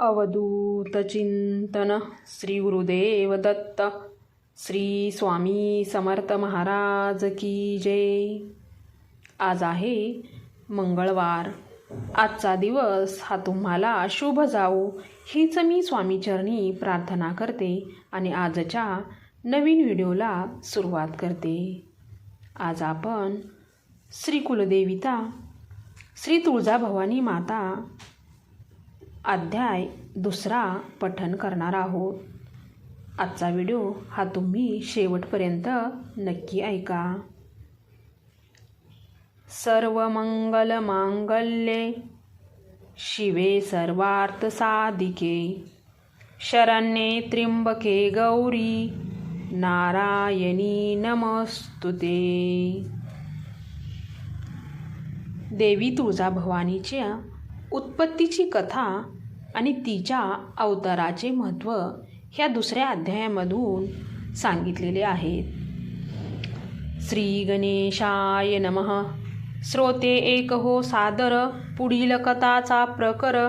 अवधूत चिंतन श्री गुरुदेव दत्त। श्री स्वामी समर्थ महाराज की जय। आज आहे मंगळवार. आजचा दिवस हा तुम्हाला शुभ जावो हीच मी स्वामीचरणी प्रार्थना करते आणि आजच्या नवीन व्हिडिओला सुरुवात करते. आज आपण श्री कुलदेविता श्री तुळजाभवानी माता अध्याय दुसरा पठन करणार आहोत. आजचा व्हिडिओ हा तुम्ही शेवटपर्यंत नक्की ऐका. सर्व मंगल मांगल्ये शिवे सर्वार्थ साधिके. शरण्ये त्र्यंबके गौरी नारायणी नमस्तुते. देवी तुळजाभवानीच्या उत्पत्तीची कथा आणि तिच्या अवताराचे महत्त्व ह्या दुसऱ्या अध्यायामधून सांगितलेले आहेत श्री गणेशाय नमः. श्रोते एक हो सादर पुढील कथाचा प्रकर.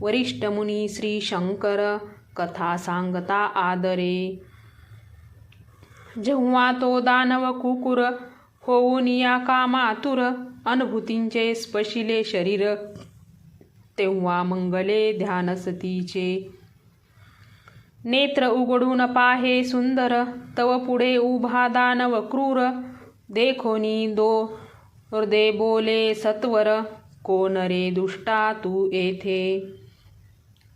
वरिष्ठ मुनी श्री शंकर कथा सांगता आदरे. जेव्हा तो दानव कुकुर होऊन या कामातुर अनुभूतींचे स्पशिले शरीर. तेव्हा मंगले ध्यानसतीचे. नेत्र उघडून पाहे सुंदर तव पुढे उभा दानव क्रूर. देखोनी दो हृदय बोले सत्वर कोण रे दुष्टा तू येथे?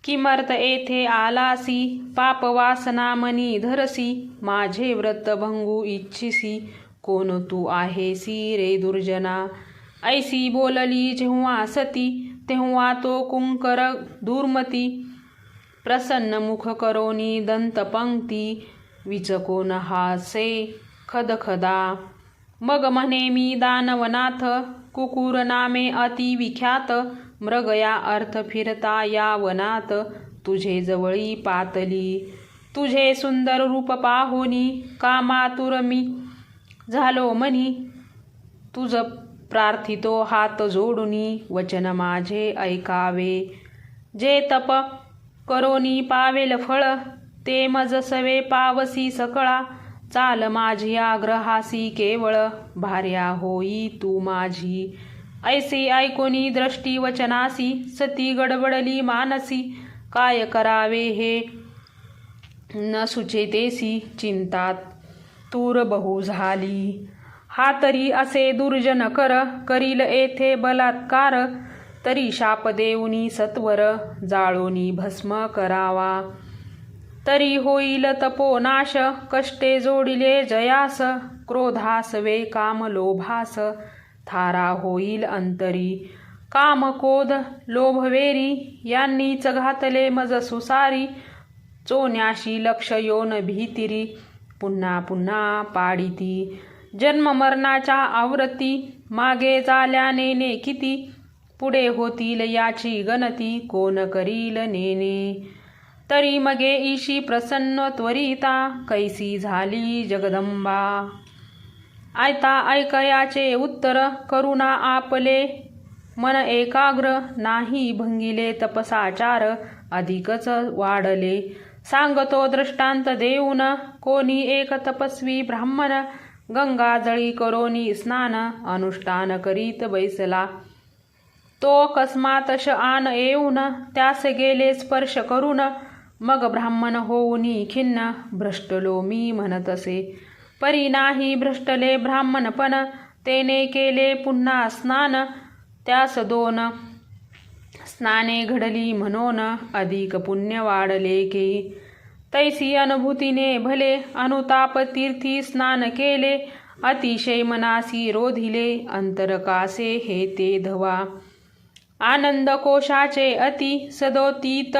किमर्थ येथे आलासी पापवासनामनी मनी धरसी माझे व्रत भंगू इच्छिसी कोण तू आहेसी रे दुर्जना? ऐसी बोलली जेव्हा सती तेव्हा तो कुंकर दुर्मती प्रसन्न मुख करोनी दंतपंक्ती विचकोन हासे खदखदा। मग म्हणे मी दानवनाथ कुकुर नामे अति विख्यात मृगया अर्थ फिरता या वनात तुझे जवळी पातली। तुझे सुंदर रूप पाहुनी कामातुर मी झालो मनी तुझं प्रार्थितो हात जोडुनी वचन माझे ऐकावे. जे तप करोनी पावेल फळ ते मज सवे पावसी सकळा. चाल माझी आग्रहासी केवळ भार्या होई तू माझी. ऐसे ऐकोनी दृष्टी वचनासी सती गडबडली मानसी. काय करावे हे? न सुचेतेसी चिंतात तूर बहु झाली. हा तरी असे दुर्जन कर करील येथे बलात्कार. तरी शाप देऊनी सत्वर जाळोनी भस्म करावा. तरी होईल तपोनाश कष्टे जोडिले जयास. क्रोधास वे काम लोभास थारा होईल अंतरी. काम कोद लोभवेरी यांनीच घातले मज सुसारी. चोन्याशी लक्ष योन भीतिरी पुन्हा पुन्हा पाडिती. जन्म मरणाच्या आवृत्ती मागे चाल्याने ने किती? पुढे होतील याची गणती कोण करील नेने? तरी मगे ईशी प्रसन्न त्वरिता कैसी झाली जगदंबा? ऐता ऐकयाचे उत्तर करुणा आपले मन एकाग्र नाही भंगिले तपसाचार अधिकच वाढले. सांगतो दृष्टांत देऊन कोणी एक तपस्वी ब्राह्मण गंगाजळी करोनी स्नान अनुष्ठान करीत बैसला. तो अकस्मातश आन येऊन त्यास गेले स्पर्श करून मग ब्राह्मण होऊनी खिन्न भ्रष्टलो मी म्हणत असे. परी नाही भ्रष्टले ब्राह्मणपण तेने केले पुन्हा स्नान. त्यास दोन स्नाने घडली म्हणून अधिक पुण्य वाढले की तैसी अनुभूतीने भले अनुताप तीर्थी स्नान केले अतिशय मनासी रोधिले अंतरकासे हे ते धवा। आनंद कोशाचे अति सदोतीत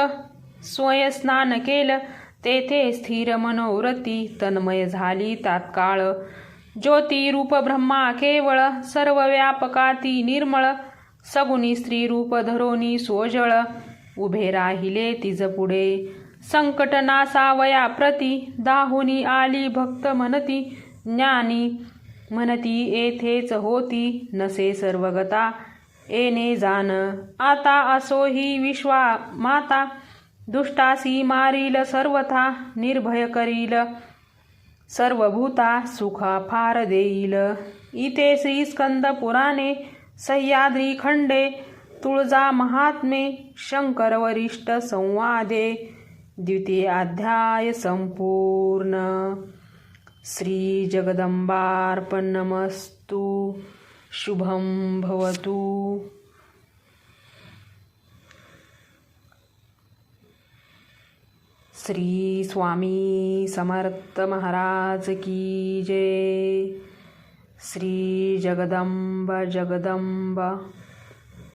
स्वयस्नान केलं तेथे स्थिर मनोवृत्ती तन्मय झाली तात्काळ। ज्योतिरूप ब्रह्मा केवळ सर्व व्यापकाती निर्मळ सगुनी स्त्री रूप धरोनी सोजळ उभे राहिले तिज पुढे संकट नासावया प्रती दाहुनी आली भक्त म्हणती ज्ञानी म्हणती येथेच होती नसे सर्वगता येणे जाण. आता असो ही विश्वा माता दुष्टासी मारील सर्वथा निर्भय करील सर्वभूता सुखा फार देईल. इथे श्री स्कंद पुराणे सह्याद्री खंडे तुळजा महात्मे शंकर वरिष्ठ संवादे. द्वितीय अध्याय संपूर्ण। श्री जगदंबार्पणमस्तु शुभं भवतु। श्री स्वामी समर्थ महाराज की जय। श्री जगदंब जगदंब